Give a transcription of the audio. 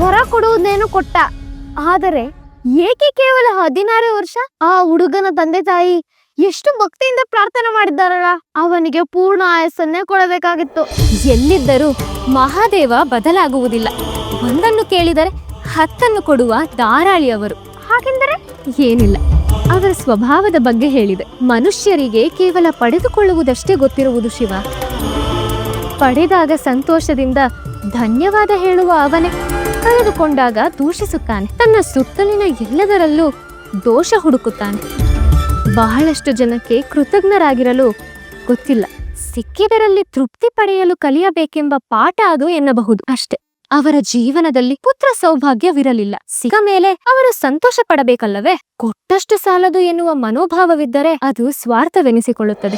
ವರ ಕೊಡುವುದೇನು ಕೊಟ್ಟ. ಆದರೆ ಏಕೆ ಕೇವಲ ಹದಿನಾರು ವರ್ಷ? ಆ ಹುಡುಗನ ತಂದೆ ತಾಯಿ ಎಷ್ಟು ಭಕ್ತಿಯಿಂದ ಪ್ರಾರ್ಥನೆ ಮಾಡಿದ್ದಾರಲ್ಲ? ಅವನಿಗೆ ಪೂರ್ಣ ಆಯಸ್ಸನ್ನೇ ಕೊಡಬೇಕಾಗಿತ್ತು. ಎಲ್ಲಿದ್ದರೂ ಮಹಾದೇವ ಬದಲಾಗುವುದಿಲ್ಲ. ಒಂದನ್ನು ಕೇಳಿದರೆ ಹತ್ತನ್ನು ಕೊಡುವ ಧಾರಾಳಿಯವರು ಹಾಗೆಂದರೆ ಏನಿಲ್ಲ. ಅವರ ಸ್ವಭಾವದ ಬಗ್ಗೆ ಹೇಳಿದೆ. ಮನುಷ್ಯರಿಗೆ ಕೇವಲ ಪಡೆದುಕೊಳ್ಳುವುದಷ್ಟೇ ಗೊತ್ತಿರುವುದು ಶಿವ. ಪಡೆದಾಗ ಸಂತೋಷದಿಂದ ಧನ್ಯವಾದ ಹೇಳುವ ಅವನೇ. ಕಳೆದುಕೊಂಡಾಗ ದೂಷಿಸುತ್ತಾನೆ ತನ್ನ ಸುತ್ತಲಿನ ಎಲ್ಲದರಲ್ಲೂ ದೋಷ ಹುಡುಕುತ್ತಾನೆ. ಬಹಳಷ್ಟು ಜನಕ್ಕೆ ಕೃತಜ್ಞರಾಗಿರಲು ಗೊತ್ತಿಲ್ಲ. ಸಿಕ್ಕಿದರಲ್ಲಿ ತೃಪ್ತಿ ಪಡೆಯಲು ಕಲಿಯಬೇಕೆಂಬ ಪಾಠ ಅದು ಎನ್ನಬಹುದು ಅಷ್ಟೆ. ಅವರ ಜೀವನದಲ್ಲಿ ಪುತ್ರ ಸೌಭಾಗ್ಯವಿರಲಿಲ್ಲ. ಸಿಕ್ಕ ಮೇಲೆ ಅವರು ಸಂತೋಷ ಪಡಬೇಕಲ್ಲವೇ? ಕೊಟ್ಟಷ್ಟು ಸಾಲದು ಎನ್ನುವ ಮನೋಭಾವವಿದ್ದರೆ ಅದು ಸ್ವಾರ್ಥವೆನಿಸಿಕೊಳ್ಳುತ್ತದೆ.